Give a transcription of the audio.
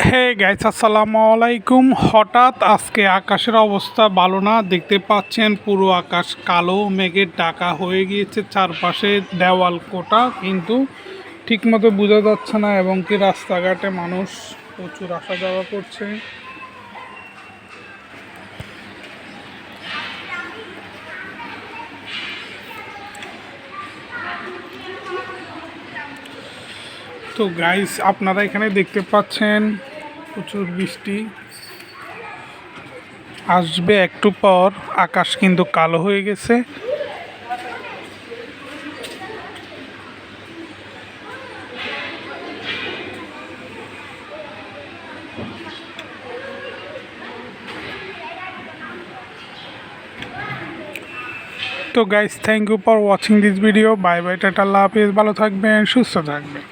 Hey guys আসসালামু আলাইকুম। হঠাৎ আজকে আকাশের অবস্থা ভালো না। দেখতে পাচ্ছেন পুরো আকাশ কালো মেঘের ঢাকা হয়ে গিয়েছে চারপাশে দেওয়াল কোটা, কিন্তু ঠিকমতো বোঝা যাচ্ছে না এবং কি রাস্তাঘাটে মানুষ প্রচুর আসা যাওয়া করছে। তো গাইস আপনারা এখানে দেখতে পাচ্ছেন প্রচুর বৃষ্টি। আসবে একটু পর, আকাশ কিন্তু কালো হয়ে গেছে। তো guys thank you for watching this video bye bye tata love ভালো থাকবেন, সুস্থ থাকবেন।